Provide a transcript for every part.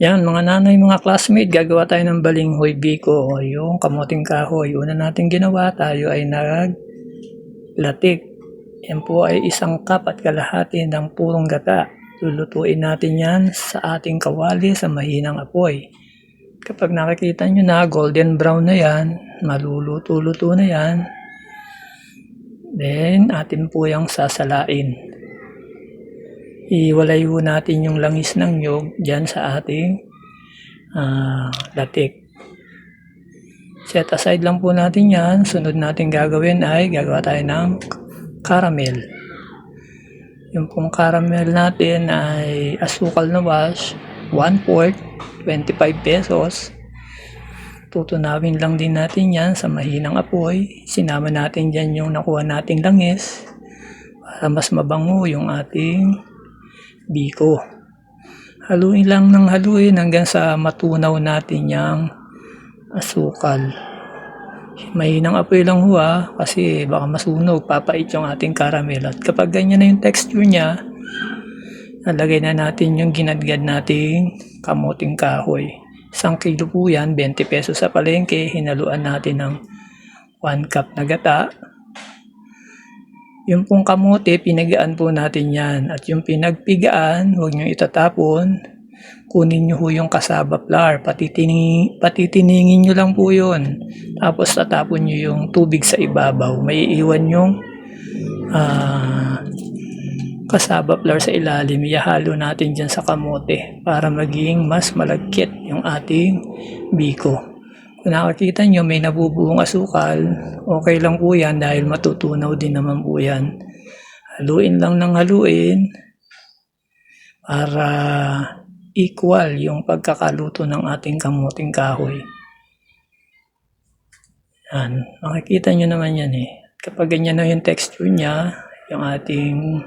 Yan, mga nanay, mga classmate, gagawa tayo ng balinghoy biko. Yung kamuting kahoy. Una natin ginawa, tayo ay naglatik. Yan po ay isang cup at kalahati ng purong gata. Lulutuin natin yan sa ating kawali sa mahinang apoy. Kapag nakikita nyo na golden brown na yan, maluluto-luto na yan, then atin po yung sasalain. Iwalay po natin yung langis ng nyog dyan sa ating ah, latik. Set aside lang po natin yan. Sunod natin gagawin ay gagawa tayo ng caramel. Yung pong caramel natin ay asukal na wash, 1 quart, 25 pesos. Tutunawin lang din natin yan sa mahinang apoy. Sinama natin dyan yung nakuha nating langis para mas mabango yung ating biko. Haluin lang ng haluin hanggang sa matunaw natin yung asukal. Mahinang apoy lang ah, kasi baka masunog, papait yung ating caramel. At kapag ganyan na yung texture niya, nalagay na natin yung ginadgad nating kamuting kahoy. Isang kilo po yan, 20 pesos sa palengke. Hinaluan natin ng 1 cup na gata. Yung pong kamote, pinagaan po natin yan. At yung pinagpigaan, huwag nyo itatapon. Kunin nyo ho yung kasaba flour. Patitini, patitiningin nyo lang po yun. Tapos tatapon nyo yung tubig sa ibabaw. May iwan yung ah, kasaba flour sa ilalim. Ihalo natin dyan sa kamote para maging mas malagkit yung ating biko. Kung nakakita nyo may nabubuong asukal, okay lang po yan dahil matutunaw din naman po yan. Haluin lang ng haluin para equal yung pagkakaluto ng ating kamuting kahoy. Yan. Makikita nyo naman yan eh. Kapag ganyan na yung texture niya, yung ating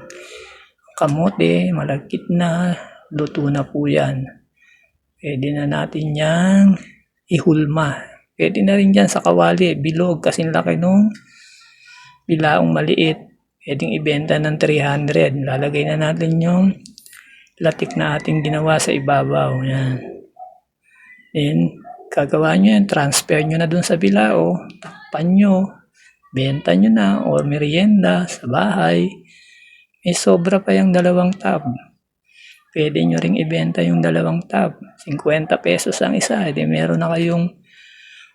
kamote, malagkit na, luto na po yan. Pwede na natin yang ihulma. Pwede na rin dyan sa kawali, bilog, kasing laki nung bilaong maliit. Pwedeng ibenta ng 300. Lalagay na natin yung latik na ating ginawa sa ibabaw. Yan. Then, gagawa nyo yan, transfer nyo na dun sa bilao, takpan nyo, benta nyo na, or merienda sa bahay. May sobra pa yung dalawang tab. Pwede nyo ring ibenta yung dalawang tab. 50 pesos ang isa. Edi meron na kayong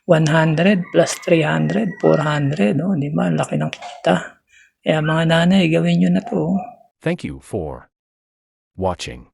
100 plus 300, 400. No? Di ba? Laki ng kita. Kaya mga nanay, gawin nyo na to. Thank you for watching.